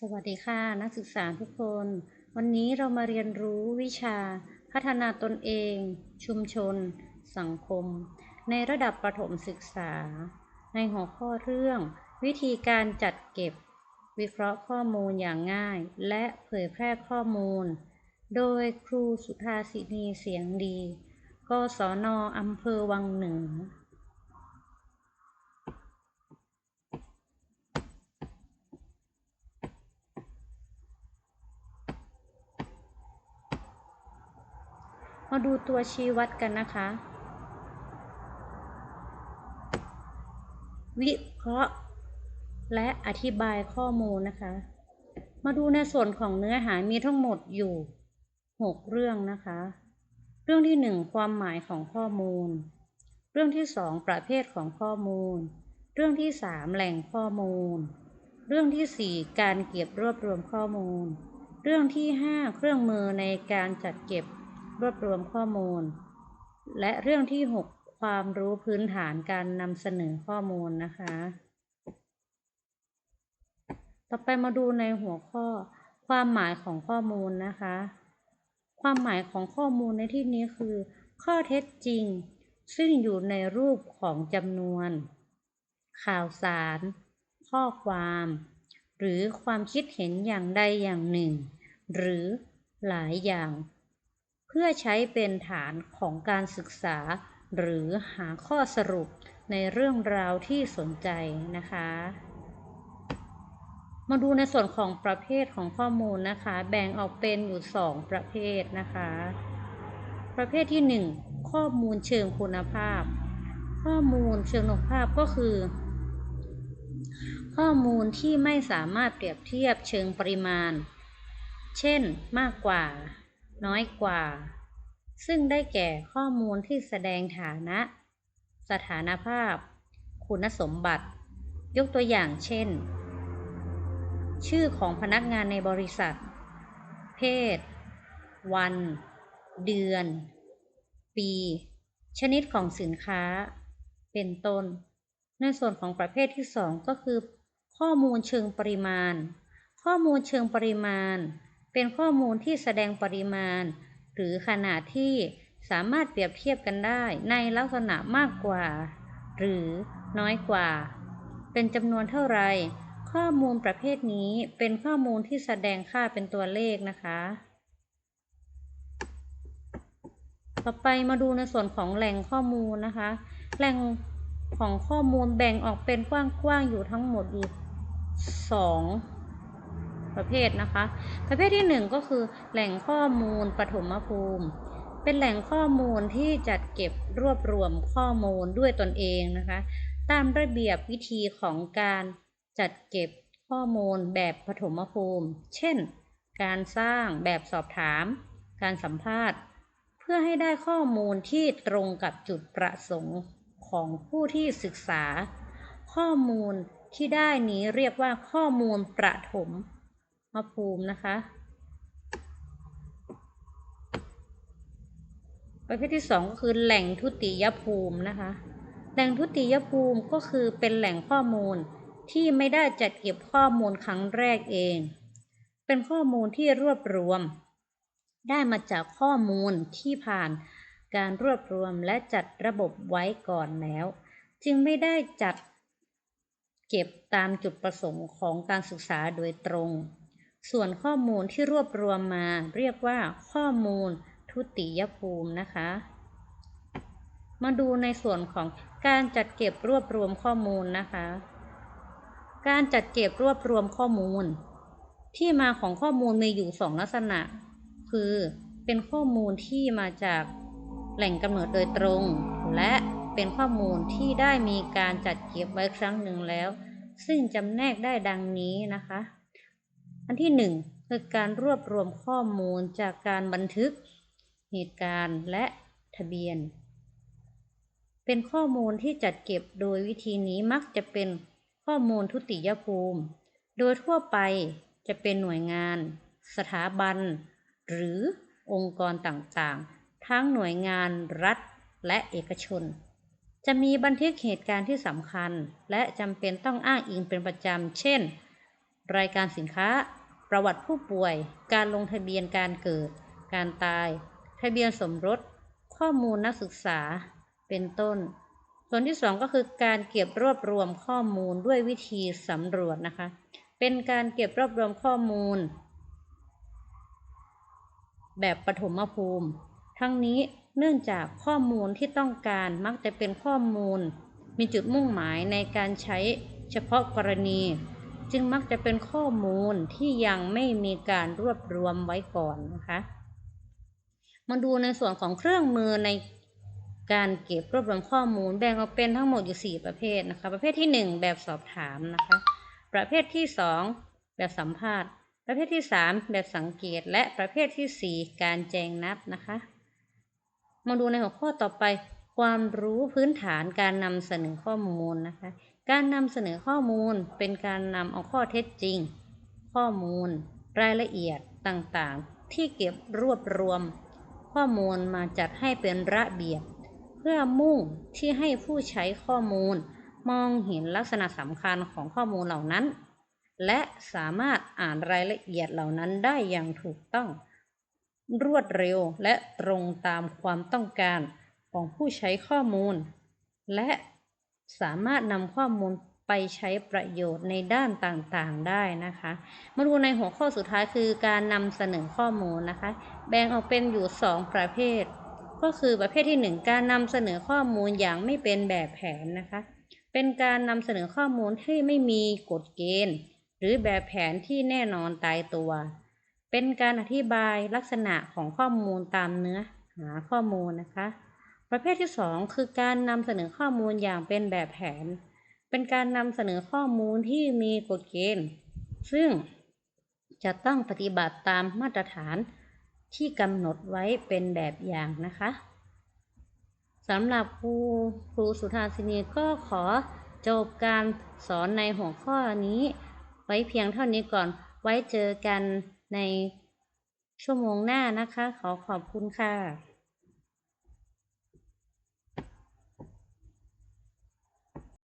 สวัสดีค่ะ นักศึกษาทุกคน วันนี้เรามาเรียนรู้วิชา พัฒนาตนเอง ชุมชน สังคม ในระดับประถมศึกษา ในหัวข้อเรื่อง วิธีการจัดเก็บ วิเคราะห์ข้อมูลอย่างง่าย และเผยแพร่ข้อมูล โดยครูสุธาสินีเสียงดี กศนอำเภอวังเหนือ มาดูตัวชี้วัดกันนะคะ วิเคราะห์ และอธิบายข้อมูลนะคะ มาดูในส่วนของเนื้อหามีทั้งหมดอยู่ 6 เรื่องนะคะ เรื่องที่ 1 ความหมายของข้อมูล เรื่องที่ 2 ประเภทของข้อมูล เรื่องที่ 3 แหล่งข้อมูล เรื่องที่ 4 การเก็บรวบรวมข้อมูล เรื่องที่ 5 เครื่องมือในการจัดเก็บ รวบรวมข้อมูล และเรื่องที่ 6 ความรู้พื้นฐานการนำเสนอข้อมูลนะคะ ต่อไปมาดูในหัวข้อ ความหมายของข้อมูลนะคะ ความหมายของข้อมูลในที่นี้คือ ข้อเท็จจริง ซึ่งอยู่ในรูปของจำนวน ข่าวสาร ข้อความ หรือความคิดเห็นอย่างใดอย่างหนึ่ง หรือหลายอย่าง พื่อใช้เป็นฐานของการศึกษา หรือหาข้อสรุปในเรื่องราวที่สนใจนะคะ มาดูในส่วนของประเภทของข้อมูลนะคะ แบ่งออกเป็นอยู่ 2 ประเภทนะคะ ประเภทที่ 1 ข้อมูลเชิงคุณภาพ ข้อมูลเชิงคุณภาพก็คือ ข้อมูลที่ไม่สามารถเปรียบเทียบเชิงปริมาณ เช่น มากกว่า น้อยกว่า ซึ่งได้แก่ข้อมูลที่แสดงฐานะ สถานภาพ คุณสมบัติ ยกตัวอย่างเช่น ชื่อของพนักงานในบริษัท เพศ วัน เดือน ปี ชนิดของสินค้า เป็นต้น ในส่วนของประเภทที่ 2 ก็คือ ข้อมูลเชิงปริมาณ ข้อมูลเชิงปริมาณ เป็นข้อมูลที่แสดงปริมาณ หรือขนาดที่สามารถเปรียบเทียบกันได้ในลักษณะมากกว่า หรือน้อยกว่า เป็นจำนวนเท่าไร ข้อมูลประเภทนี้เป็นข้อมูลที่แสดงค่าเป็นตัวเลขนะคะ ต่อไปมาดูในส่วนของแหล่งข้อมูลนะคะ แหล่งของข้อมูลแบ่งออกเป็นกว้างๆอยู่ทั้งหมดอยู่สอง ประเภทนะคะ ประเภทที่หนึ่งก็คือแหล่งข้อมูลปฐมภูมิ เป็นแหล่งข้อมูลที่จัดเก็บรวบรวมข้อมูลด้วยตนเองนะคะ ตามระเบียบวิธีของการจัดเก็บข้อมูลแบบปฐมภูมิ เช่น การสร้างแบบสอบถาม การสัมภาษณ์ เพื่อให้ได้ข้อมูลที่ตรงกับจุดประสงค์ของผู้ที่ศึกษา ข้อมูลที่ได้นี้เรียกว่าข้อมูลประถม ภูมินะคะ ประเภทที่สองก็คือแหล่งทุติยภูมินะคะ แหล่งทุติยภูมิก็คือเป็นแหล่งข้อมูลที่ไม่ได้จัดเก็บข้อมูลครั้งแรกเอง เป็นข้อมูลที่รวบรวม ได้มาจากข้อมูลที่ผ่านการรวบรวมและจัดระบบไว้ก่อนแล้ว จึงไม่ได้จัดเก็บตามจุดประสงค์ของการศึกษาโดยตรง ส่วนข้อมูลที่รวบรวมมาเรียกว่าข้อมูลทุติยภูมินะคะ มาดูในส่วนของการจัดเก็บรวบรวมข้อมูลนะคะ การจัดเก็บรวบรวมข้อมูล ที่มาของข้อมูลมีอยู่สองลักษณะ คือเป็นข้อมูลที่มาจากแหล่งกำเนิดโดยตรง และเป็นข้อมูลที่ได้มีการจัดเก็บไว้ครั้งหนึ่งแล้ว ซึ่งจำแนกได้ดังนี้นะคะ อันที่หนึ่งคือการรวบรวมข้อมูลจากการบันทึกเหตุการณ์และทะเบียน เป็นข้อมูลที่จัดเก็บโดยวิธีนี้มักจะเป็นข้อมูลทุติยภูมิ โดยทั่วไปจะเป็นหน่วยงาน สถาบัน หรือองค์กรต่างๆ ทั้งหน่วยงานรัฐและเอกชน จะมีบันทึกเหตุการณ์ที่สำคัญ และจำเป็นต้องอ้างอิงเป็นประจำ เช่น รายการสินค้า ประวัติผู้ป่วย การลงทะเบียนการเกิด การตาย ทะเบียนสมรส ข้อมูลนักศึกษา เป็นต้น ส่วนที่สองก็คือการเก็บรวบรวมข้อมูลด้วยวิธีสำรวจนะคะ เป็นการเก็บรวบรวมข้อมูล แบบปฐมภูมิ ทั้งนี้เนื่องจากข้อมูลที่ต้องการมักจะเป็นข้อมูล มีจุดมุ่งหมายในการใช้เฉพาะกรณี จึงมักจะเป็นข้อมูลที่ยังไม่มีการรวบรวมไว้ก่อนนะคะ มาดูในส่วนของเครื่องมือในการเก็บรวบรวมข้อมูลแบ่งออกเป็นทั้งหมดอยู่ 4 ประเภทนะคะ ประเภทที่ 1 แบบสอบถามนะคะ ประเภทที่ 2 แบบสัมภาษณ์ ประเภทที่ 3 แบบสังเกต และประเภททีสี่4 การแจงนับนะคะ มาดูในหัวข้อต่อไป ความรู้พื้นฐานการนำเสนอข้อมูลนะคะ การนำเสนอข้อมูลเป็นการนำเอาข้อเท็จจริง ข้อมูล รายละเอียดต่างๆ ที่เก็บรวบรวม ข้อมูลมาจัดให้เป็นระเบียบ เพื่อมุ่งที่ให้ผู้ใช้ข้อมูล มองเห็นลักษณะสำคัญของข้อมูลเหล่านั้น และสามารถอ่านรายละเอียดเหล่านั้นได้อย่างถูกต้อง รวดเร็วและตรงตามความต้องการของผู้ใช้ข้อมูล และ สามารถนำข้อมูลไปใช้ประโยชน์ในด้านต่างๆได้นะคะ มาดูในหัวข้อสุดท้ายคือการนำเสนอข้อมูลนะคะ แบ่งออกเป็นอยู่ 2 ประเภท ก็คือประเภทที่ 1 การนำเสนอข้อมูลอย่างไม่เป็นแบบแผนนะคะ เป็นการนำเสนอข้อมูลที่ไม่มีกฎเกณฑ์ หรือแบบแผนที่แน่นอนตายตัว เป็นการอธิบายลักษณะของข้อมูลตามเนื้อหาข้อมูลนะคะ ประเภทที่ 2 คือการนำเสนอข้อมูลอย่างเป็นแบบแผน เป็นการนำเสนอข้อมูลที่มีกฎเกณฑ์ ซึ่งจะต้องปฏิบัติตามมาตรฐานที่กำหนดไว้เป็นแบบอย่างนะคะสำหรับครูครูสุธาสินีก็ขอจบการสอนในหัวข้อนี้ ไว้เพียงเท่านี้ก่อนไว้เจอกันในชั่วโมงหน้านะคะ ขอขอบคุณค่ะ